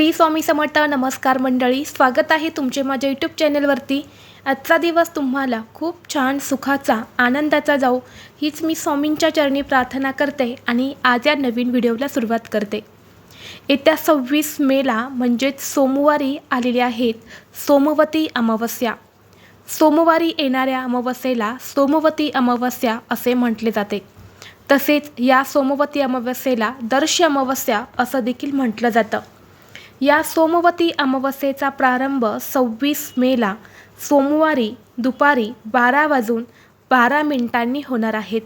श्री स्वामी समर्थ नमस्कार मंडळी स्वागत आहे तुमचे माझ्या यूट्यूब चॅनलवरती आजचा दिवस तुम्हाला खूप छान सुखाचा आनंदाचा जाऊ हीच मी स्वामींच्या चरणी प्रार्थना करते आणि आज या नवीन व्हिडिओला सुरुवात करते. येत्या सव्वीस मेला म्हणजेच सोमवारी आलेल्या आहेत सोमवती अमावस्या. सोमवारी येणाऱ्या अमावस्येला सोमवती अमावस्या असे म्हटले जाते. तसेच या सोमवती अमावस्येला दर्श अमावस्या असं देखील म्हटलं जातं. या सोमवती अमावस्येचा प्रारंभ सव्वीस मेला. सोमवारी दुपारी बारा वाजून बारा मिनिटांनी होणार आहेत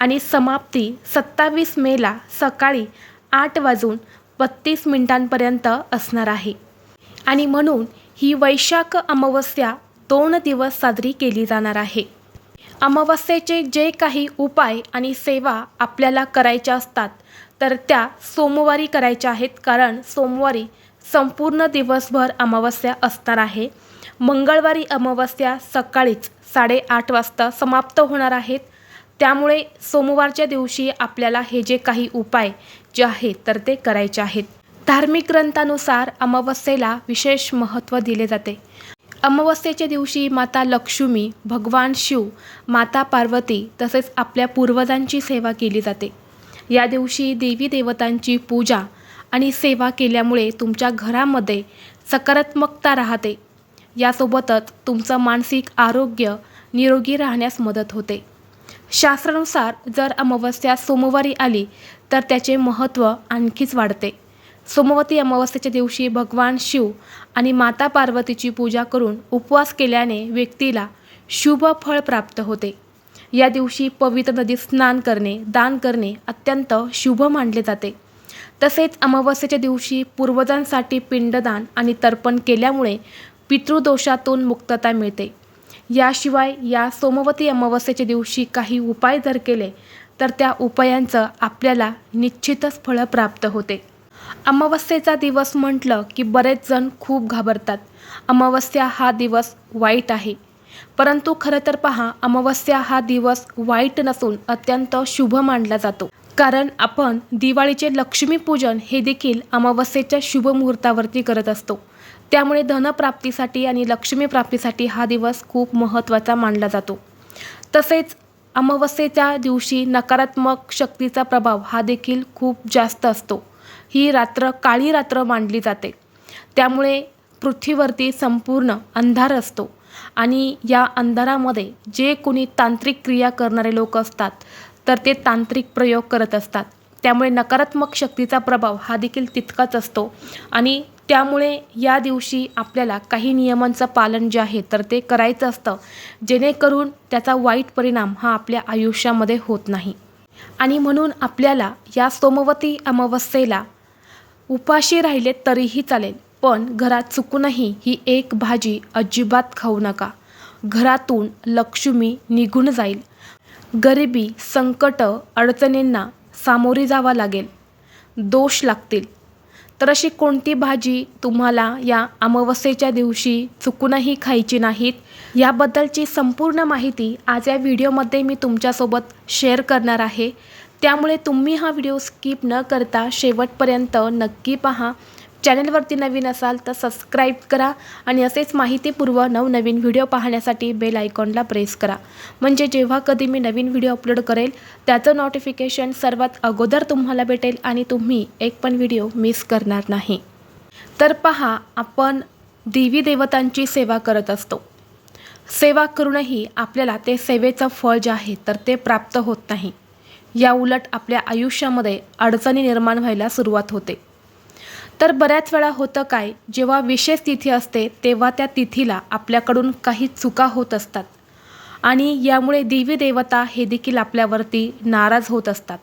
आणि समाप्ती सत्तावीस मेला सकाळी आठ वाजून बत्तीस मिनिटांपर्यंत असणार आहे. आणि म्हणून ही वैशाख अमावस्या दोन दिवस साजरी केली जाणार आहे. अमावस्येचे जे काही उपाय आणि सेवा आपल्याला करायच्या असतात तर त्या सोमवारी करायच्या आहेत. कारण सोमवारी संपूर्ण दिवसभर अमावस्या असणार आहे. मंगळवारी अमावस्या सकाळीच साडेआठ वाजता समाप्त होणार आहेत. त्यामुळे सोमवारच्या दिवशी आपल्याला हे जे काही उपाय जे आहेत तर ते करायचे आहेत. धार्मिक ग्रंथानुसार अमावस्येला विशेष महत्त्व दिले जाते. अमावस्येच्या दिवशी माता लक्ष्मी भगवान शिव माता पार्वती तसेच आपल्या पूर्वजांची सेवा केली जाते. या दिवशी देवी देवतांची पूजा आणि सेवा केल्यामुळे तुमच्या घरामध्ये सकारात्मकता राहते. यासोबतच तुमचं मानसिक आरोग्य निरोगी राहण्यास मदत होते. शास्त्रानुसार जर अमावस्या सोमवारी आली तर त्याचे महत्त्व आणखीच वाढते. सोमवती अमावस्येच्या दिवशी भगवान शिव आणि माता पार्वतीची पूजा करून उपवास केल्याने व्यक्तीला शुभ फळ प्राप्त होते. या दिवशी पवित्र नदीत स्नान करणे दान करणे अत्यंत शुभ मानले जाते. तसेच अमावस्येच्या दिवशी पूर्वजांसाठी पिंडदान आणि तर्पण केल्यामुळे पितृदोषातून मुक्तता मिळते. याशिवाय या सोमवती अमावस्येच्या दिवशी काही उपाय जर केले तर त्या उपायांचं आपल्याला निश्चितच फळं प्राप्त होते. अमावस्येचा दिवस म्हटलं की बरेच जण खूप घाबरतात. अमावस्या हा दिवस वाईट आहे. परंतु खरं तर पहा अमावस्या हा दिवस वाईट नसून अत्यंत शुभ मानला जातो. कारण आपण दिवाळीचे लक्ष्मीपूजन हे देखील अमावस्येच्या शुभ मुहूर्तावरती करत असतो. त्यामुळे धनप्राप्तीसाठी आणि लक्ष्मीप्राप्तीसाठी हा दिवस खूप महत्त्वाचा मानला जातो. तसेच अमावस्येच्या दिवशी नकारात्मक शक्तीचा प्रभाव हा देखील खूप जास्त असतो. ही रात्र काळी रात्र मानली जाते. त्यामुळे पृथ्वीवरती संपूर्ण अंधार असतो. आणि या अंधारामध्ये जे कोणी तांत्रिक क्रिया करणारे लोक असतात तर ते तांत्रिक प्रयोग करत असतात. त्यामुळे नकारात्मक शक्तीचा प्रभाव हा देखील तितकाच असतो. आणि त्यामुळे या दिवशी आपल्याला काही नियमांचं पालन जे आहे तर ते करायचं असतं. जेणेकरून त्याचा वाईट परिणाम हा आपल्या आयुष्यामध्ये होत नाही. आणि म्हणून आपल्याला या सोमवती अमावस्येला उपाशी राहिले तरीही चालेल. पण घरात चुकूनही ही एक भाजी अजिबात खाऊ नका. घरातून लक्ष्मी निघून जाईल. गरिबी संकट अडचणींना सामोरी जावा लागेल. दोष लागतील. तर अशी कोणती भाजी तुम्हाला या अमावस्येच्या दिवशी चुकूनही खायची नाहीत? याबद्दलची संपूर्ण माहिती आज या व्हिडिओमध्ये मी तुमच्यासोबत शेअर करणार आहे. त्यामुळे तुम्ही हा व्हिडिओ स्किप न करता शेवटपर्यंत नक्की पहा. चॅनलवरती नवीन असाल तर सबस्क्राईब करा आणि असेच माहितीपूर्व नवनवीन व्हिडिओ पाहण्यासाठी बेल आयकॉनला प्रेस करा. म्हणजे जेव्हा कधी मी नवीन व्हिडिओ अपलोड करेल त्याचं नोटिफिकेशन सर्वात अगोदर तुम्हाला भेटेल आणि तुम्ही एक पण व्हिडिओ मिस करणार नाही. तर पहा आपण देवी देवतांची सेवा करत असतो. सेवा करूनही आपल्याला ते सेवेचं फळ जे आहे तर ते प्राप्त होत नाही. या उलट आपल्या आयुष्यामध्ये अडचणी निर्माण व्हायला सुरुवात होते. तर बऱ्याच वेळा होतं काय जेव्हा विशेष तिथी असते तेव्हा त्या तिथीला आपल्याकडून काही चुका होत असतात. आणि यामुळे देवी देवता हे देखील आपल्यावरती नाराज होत असतात.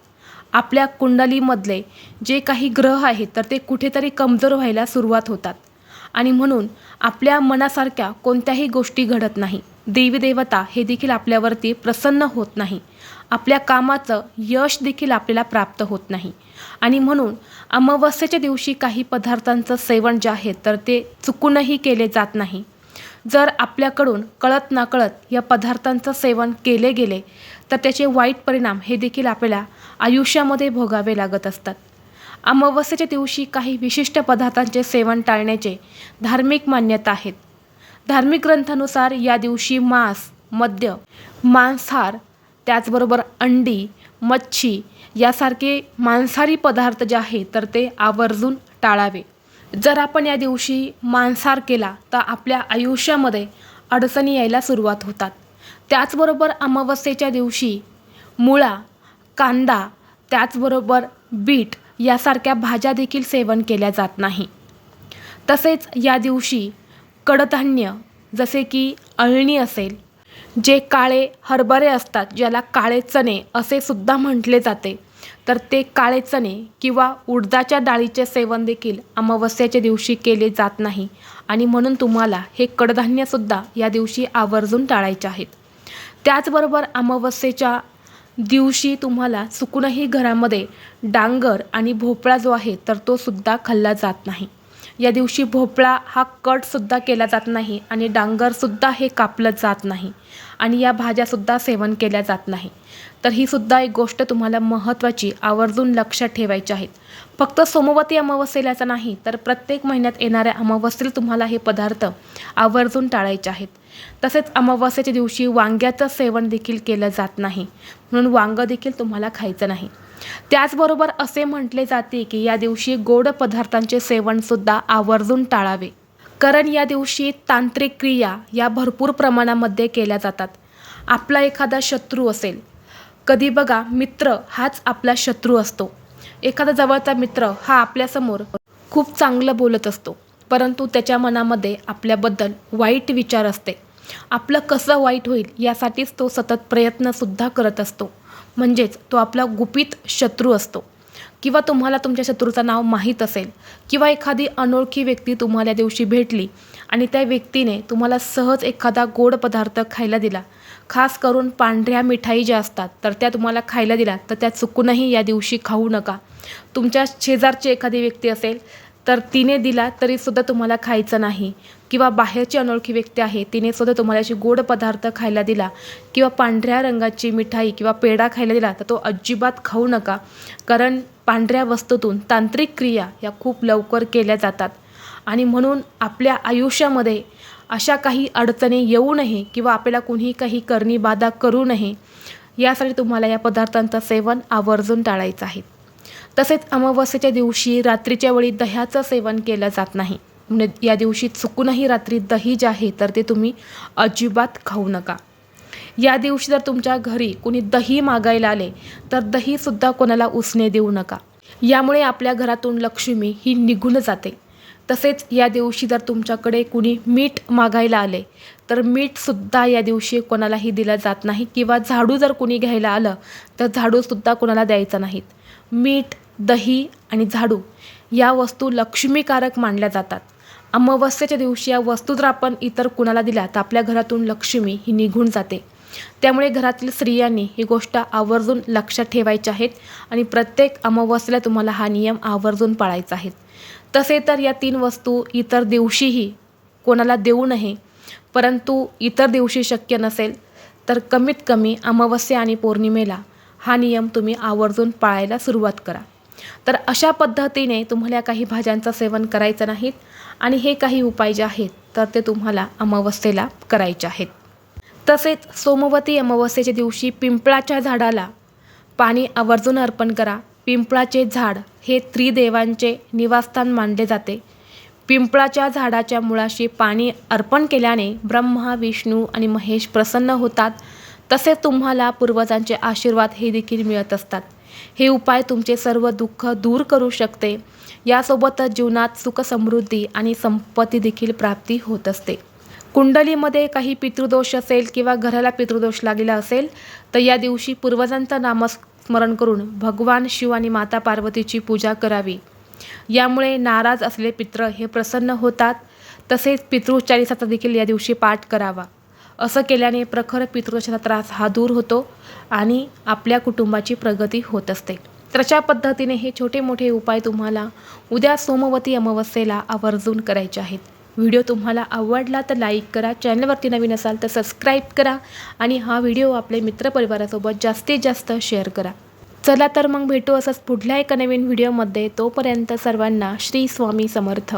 आपल्या कुंडलीमधले जे काही ग्रह आहेत तर ते कुठेतरी कमजोर व्हायला सुरुवात होतात. आणि म्हणून आपल्या मनासारख्या कोणत्याही गोष्टी घडत नाही. देवी देवता हे देखील आपल्यावरती प्रसन्न होत नाही. आपल्या कामाचं यश देखील आपल्याला प्राप्त होत नाही. आणि म्हणून अमावस्येच्या दिवशी काही पदार्थांचं सेवन जे आहे तर ते चुकूनही केले जात नाही. जर आपल्याकडून कळत नकळत या पदार्थांचं सेवन केले गेले तर त्याचे वाईट परिणाम हे देखील आपल्याला आयुष्यामध्ये भोगावे लागत असतात. अमावस्येच्या दिवशी काही विशिष्ट पदार्थांचे सेवन टाळण्याचे धार्मिक मान्यता आहेत. धार्मिक ग्रंथानुसार या दिवशी मांस मद्य मांसाहार त्याचबरोबर अंडी मच्छी यासारखे मांसाहारी पदार्थ जे आहे तर ते आवर्जून टाळावे. जर आपण या दिवशी मांसाहार केला तर आपल्या आयुष्यामध्ये अडचणी यायला सुरुवात होतात. त्याचबरोबर अमावस्येच्या दिवशी मुळा कांदा त्याचबरोबर बीट यासारख्या भाज्या देखील सेवन केल्या जात नाही. तसेच या दिवशी कडधान्य जसे की अळणी असेल जे काळे हरभरे असतात ज्याला काळे चणे असे सुद्धा म्हटले जाते तर ते काळे चणे किंवा उडदाच्या डाळीचे सेवन देखील अमावस्याच्या दिवशी केले जात नाही. आणि म्हणून तुम्हाला हे कडधान्यसुद्धा या दिवशी आवर्जून टाळायचे आहेत. त्याचबरोबर अमावस्येच्या दिवशी तुम्हाला चुकूनही घरामध्ये डांगर आणि भोपळा जो आहे तर तो सुद्धा खाल्ला जात नाही. या दिवशी भोपळा हा कटसुद्धा केला जात नाही आणि डांगरसुद्धा हे कापलं जात नाही आणि या भाज्यासुद्धा सेवन केल्या जात नाही. तर ही सुद्धा एक गोष्ट तुम्हाला महत्त्वाची आवर्जून लक्षात ठेवायची आहेत फक्त सोमवती अमावस्येलाचा नाही तर प्रत्येक महिन्यात येणाऱ्या अमावस्येला तुम्हाला हे पदार्थ आवर्जून टाळायचे आहेत. तसेच अमावस्येच्या दिवशी वांग्याचं सेवन देखील केलं जात नाही म्हणून वांगं देखील तुम्हाला खायचं नाही. त्याचबरोबर असे म्हटले जाते की या दिवशी गोड पदार्थांचे सेवनसुद्धा आवर्जून टाळावे. कारण या दिवशी तांत्रिक क्रिया या भरपूर प्रमाणामध्ये केल्या जातात. आपला एखादा शत्रू असेल. कधी बघा मित्र हाच आपला शत्रू असतो. एखादा जवळचा मित्र हा आपल्यासमोर खूप चांगलं बोलत असतो. परंतु त्याच्या मनामध्ये आपल्याबद्दल वाईट विचार असते. आपलं कसं वाईट होईल यासाठीच तो सतत प्रयत्नसुद्धा करत असतो. म्हणजेच तो आपला गुपित शत्रू असतो. किंवा तुम्हाला तुमच्या शत्रूचं नाव माहीत असेल किंवा एखादी अनोळखी व्यक्ती तुम्हाला दिवशी भेटली आणि त्या व्यक्तीने तुम्हाला सहज एखादा गोड पदार्थ खायला दिला. खास करून पांढऱ्या मिठाई ज्या असतात तर त्या तुम्हाला खायला दिला तर त्या चुकूनही या दिवशी खाऊ नका. तुमच्या शेजारची एखादी व्यक्ती असेल तर तिने दिला तरीसुद्धा तुम्हाला खायचं नाही. किंवा बाहेरची अनोळखी व्यक्ती आहे तिने सुद्धा तुम्हाला अशी गोड पदार्थ खायला दिला. किंवा पांढऱ्या रंगाची मिठाई किंवा पेढा खायला दिला तर तो अजिबात खाऊ नका. कारण पांढऱ्या वस्तूतून तांत्रिक क्रिया या खूप लवकर केल्या जातात. आणि म्हणून आपल्या आयुष्यामध्ये अशा काही अडचणी येऊ नये किंवा आपल्याला कुणीही काही करणी बाधा करू नये यासाठी तुम्हाला या पदार्थांचं सेवन आवर्जून टाळायचं आहे. तसेच अमावस्येच्या दिवशी रात्रीच्या वेळी दह्याचं सेवन केलं जात नाही. म्हणजे या दिवशी चुकूनही रात्री दही जे आहे तर ते तुम्ही अजिबात खाऊ नका. या दिवशी जर तुमच्या घरी कोणी दही मागायला आले तर दहीसुद्धा कोणाला उसने देऊ नका. यामुळे आपल्या घरातून लक्ष्मी ही निघून जाते. तसेच या दिवशी जर तुमच्याकडे कुणी मीठ मागायला आले तर मीठसुद्धा या दिवशी कोणालाही दिलं जात नाही. किंवा झाडू जर कुणी घ्यायला आलं तर झाडूसुद्धा कोणाला द्यायचं नाहीत. मीठ दही आणि झाडू या वस्तू लक्ष्मीकारक मानल्या जातात. अमावस्येच्या दिवशी या वस्तू जर आपण इतर कुणाला दिल्या तर आपल्या घरातून लक्ष्मी ही निघून जाते. त्यामुळे घरातील स्त्रियांनी ही गोष्ट आवर्जून लक्षात ठेवायची आहेत आणि प्रत्येक अमावस्येला तुम्हाला हा नियम आवर्जून पाळायचा आहे. तसे तर या तीन वस्तू इतर दिवशीही कोणाला देऊ नये परंतु इतर दिवशी शक्य नसेल तर कमीत कमी अमावस्या आणि पौर्णिमेला हा नियम तुम्ही आवर्जून पाळायला सुरुवात करा. तर अशा पद्धतीने तुम्हाला काही भाज्यांचं सेवन करायचं नाहीत आणि हे काही उपाय जे आहेत तर ते तुम्हाला अमावस्येला करायचे आहेत. तसेच सोमवती अमावस्येच्या दिवशी पिंपळाच्या झाडाला पाणी आवर्जून अर्पण करा. पिंपळाचे झाड हे त्रिदेवांचे निवासस्थान मानले जाते. पिंपळाच्या झाडाच्या मुळाशी पाणी अर्पण केल्याने ब्रह्मा विष्णू आणि महेश प्रसन्न होतात. तसेच तुम्हाला पूर्वजांचे आशीर्वाद हे देखील मिळत असतात. हे उपाय तुमचे सर्व दुःख दूर करू शकते. यासोबतच जीवनात सुख समृद्धी आणि संपत्ती देखील प्राप्ती होत असते. कुंडलीमध्ये काही पितृदोष असेल किंवा घराला पितृदोष लागलेला असेल तर या दिवशी पूर्वजांचं नामस्मरण करून भगवान शिव आणि माता पार्वतीची पूजा करावी. यामुळे नाराज असलेले पित्र हे प्रसन्न होतात. तसेच पितृचालिसाचा देखील या दिवशी पाठ करावा. असं केल्याने प्रखर पितृदोषाचा त्रास हा दूर होतो आणि आपल्या कुटुंबाची प्रगती होत असते. तर अशा पद्धतीने हे छोटे मोठे उपाय तुम्हाला उद्या सोमवती अमावस्येला आवर्जून करायचे आहेत. व्हिडिओ तुम्हाला आवडला तर लाईक करा चॅनलवरती नवीन असाल तर सबस्क्राईब करा आणि हा व्हिडिओ आपल्या मित्रपरिवारासोबत जास्तीत जास्त शेअर करा. चला तर मग भेटू असंच पुढल्या एका नवीन व्हिडिओमध्ये. तोपर्यंत सर्वांना श्री स्वामी समर्थ.